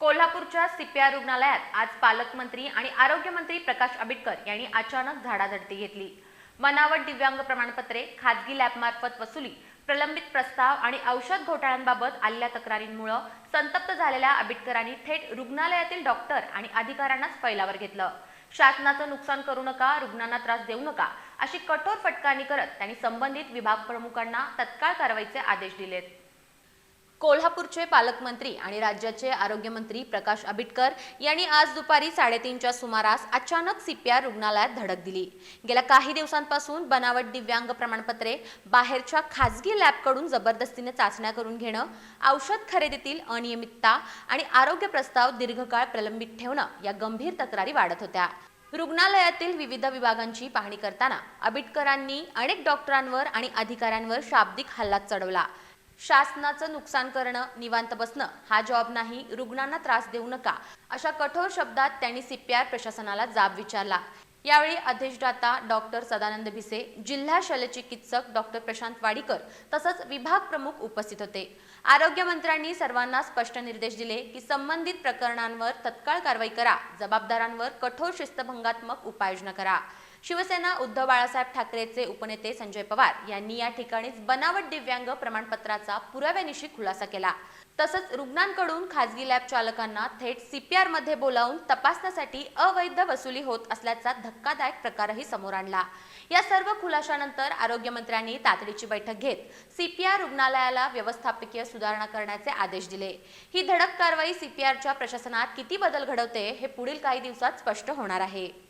कोल्हापूरच्या सीपीआर रुग्णालयात आज पालकमंत्री आणि आरोग्यमंत्री प्रकाश आंबेडकर यांनी अचानक झाडाझडती घेतली. बनावट दिव्यांग प्रमाणपत्रे खाजगी लॅबमार्फत वसुली प्रलंबित प्रस्ताव आणि औषध घोटाळ्यांबाबत आलेल्या तक्रारींमुळे संतप्त झालेल्या आंबेडकरांनी थेट रुग्णालयातील डॉक्टर आणि अधिकाऱ्यांनाच फैलावर घेतलं. शासनाचं नुकसान करू नका रुग्णांना त्रास देऊ नका अशी कठोर फटकारणी करत त्यांनी संबंधित विभाग प्रमुखांना तत्काळ कारवाईचे आदेश दिलेत. कोल्हापूरचे पालकमंत्री आणि राज्याचे आरोग्यमंत्री प्रकाश आबिटकर यांनी आज दुपारी साडेतीनच्या सुमारास अचानक सीपीआर रुग्णालयात धडक दिली. गेल्या काही दिवसांपासून बनावट दिव्यांग प्रमाणपत्रे बाहेरच्या खासगी लॅबकडून जबरदस्तीने चाचण्या करून घेणं औषध खरेदीतील अनियमितता आणि आरोग्य प्रस्ताव दीर्घकाळ प्रलंबित ठेवणं या गंभीर तक्रारी वाढत होत्या. रुग्णालयातील विविध विभागांची पाहणी करताना आबिटकरांनी अनेक डॉक्टरांवर आणि अधिकाऱ्यांवर शाब्दिक हल्ला चढवला. शासनाचं नुकसान करणं निवांत बसणं हा जॉब नाही रुग्णांना त्रास देऊ नका अशा कठोर शब्दात त्यांनी सीपीआर प्रशासनाला जाब विचारला. यावेळी अध्यक्षदाता डॉक्टर सदानंद भिसे जिल्हा शल्यचिकित्सक डॉक्टर प्रशांत वाडीकर तसंच विभाग प्रमुख उपस्थित होते. आरोग्यमंत्र्यांनी सर्वांना स्पष्ट निर्देश दिले की संबंधित प्रकरणांवर तत्काळ कारवाई करा जबाबदारांवर कठोर शिस्तभंगात्मक उपाययोजना करा. शिवसेना उद्धव बाळासाहेब ठाकरेचे उपनेते संजय पवार यांनी या ठिकाणीच बनावट दिव्यांग प्रमाणपत्राचा पुराव्यानिशी खुलासा केला. तसंच रुग्णांकडून खासगी लॅब चालकांना थेट सीपीआरमध्ये बोलावून तपासण्यासाठी अवैध वसुली होत असल्याचा धक्कादायक प्रकारही समोर आणला. या सर्व खुलाशानंतर आरोग्यमंत्र्यांनी तातडीची बैठक घेत सीपीआर रुग्णालयाला व्यवस्थापकीय सुधारणा करण्याचे आदेश दिले. ही धडक कारवाई सीपीआरच्या प्रशासनात किती बदल घडवते हे पुढील काही दिवसात स्पष्ट होणार आहे.